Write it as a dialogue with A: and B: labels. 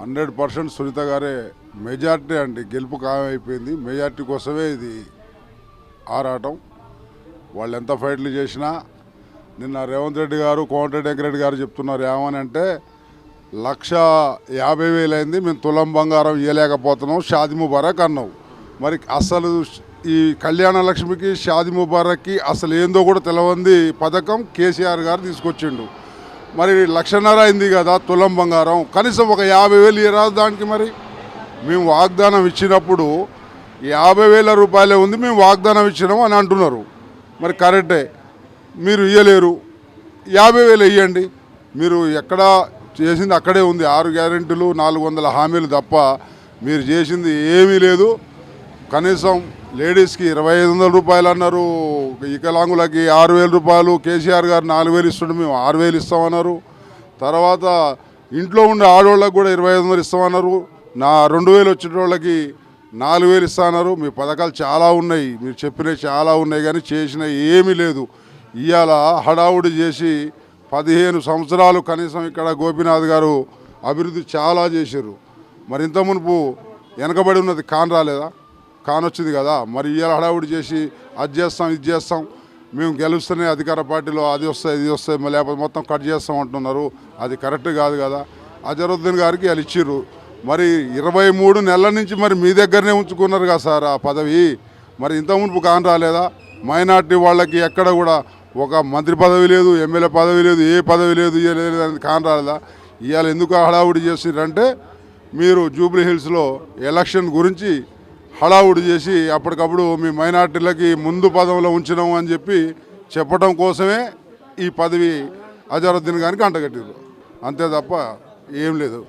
A: Hundred percent Sunitha గారే majority అండి. గెలుపు ఖాయమైపోయింది. మెజార్టీ కోసమే ఇది ఆరాటం. వాళ్ళు ఎంత ఫైట్లు చేసినా నిన్న రేవంత్ రెడ్డి గారు కోమటిరెడ్డి వెంకరెడ్డి గారు చెప్తున్నారు ఏమని అంటే లక్ష యాభై వేలు అయింది మేము తులం బంగారం ఇవ్వలేకపోతున్నాం షాది ముబారక్ అన్నావు. మరి అసలు ఈ కళ్యాణ లక్ష్మికి షాది ముబారక్కి అసలు ఏందో కూడా తెలవంది పథకం కేసీఆర్ గారు తీసుకొచ్చిండు. మరి లక్షన్నర అయింది కదా తులం బంగారం. కనీసం ఒక యాభై వేలు ఇరాదు దానికి మరి. మేము వాగ్దానం ఇచ్చినప్పుడు యాభై వేల రూపాయలే ఉంది మేము వాగ్దానం ఇచ్చినాము అని అంటున్నారు. మరి కరెక్టే. మీరు ఇయ్యలేరు. యాభై వేలు ఇవ్వండి మీరు ఎక్కడ చేసింది అక్కడే ఉంది. ఆరు గ్యారెంటీలు నాలుగు వందల హామీలు తప్ప మీరు చేసింది ఏమీ లేదు. కనీసం లేడీస్కి ఇరవై ఐదు వందల రూపాయలు అన్నారు. వికలాంగులకి ఆరు వేల రూపాయలు కేసీఆర్ గారు నాలుగు వేలు ఇస్తుంటే మేము ఆరు వేలు ఇస్తామన్నారు. తర్వాత ఇంట్లో ఉండే ఆడవాళ్ళకి కూడా ఇరవై ఐదు వందలు ఇస్తామన్నారు. నా రెండు వేలు వచ్చిన వాళ్ళకి నాలుగు వేలు ఇస్తామన్నారు మీ పథకాలు చాలా ఉన్నాయి మీరు చెప్పినవి చాలా ఉన్నాయి కానీ చేసినవి ఏమీ లేదు. ఇవాళ హడావుడి చేసి పదిహేను సంవత్సరాలు కనీసం ఇక్కడ గోపీనాథ్ గారు అభివృద్ధి చాలా చేశారు మరి ఇంత మునుపు వెనకబడి ఉన్నది కాన్ రాలేదా? కానొచ్చింది కదా. మరి ఇవాళ హడావుడి చేసి అది చేస్తాం ఇది చేస్తాం. మేము గెలుస్తూనే అధికార పార్టీలో అది వస్తాయి ఇది వస్తాయి మళ్ళీ లేకపోతే మొత్తం కట్ చేస్తాం అంటున్నారు. అది కరెక్ట్ కాదు కదా. అజరుద్దీన్ గారికి వాళ్ళు ఇచ్చిర్రు. మరి ఇరవై మూడు నెలల నుంచి మరి మీ దగ్గరనే ఉంచుకున్నారు కదా సార్ ఆ పదవి. మరి ఇంత మునుపు కాన్ రాలేదా? మైనార్టీ వాళ్ళకి ఎక్కడ కూడా ఒక మంత్రి పదవి లేదు ఎమ్మెల్యే పదవి లేదు ఏ పదవి లేదు ఏ లేదు అనేది రాలేదా? ఇవాళ ఎందుకు హడావుడి చేసిరంటే మీరు జూబ్లీ హిల్స్లో ఎలక్షన్ గురించి హడావుడి చేసి అప్పటికప్పుడు మీ మైనార్టీలకి ముందు పదంలో ఉంచినాం అని చెప్పి చెప్పడం కోసమే ఈ పదవి అజరుద్దీన్ గారికి అంటగట్టారు అంతే తప్ప ఏం లేదు.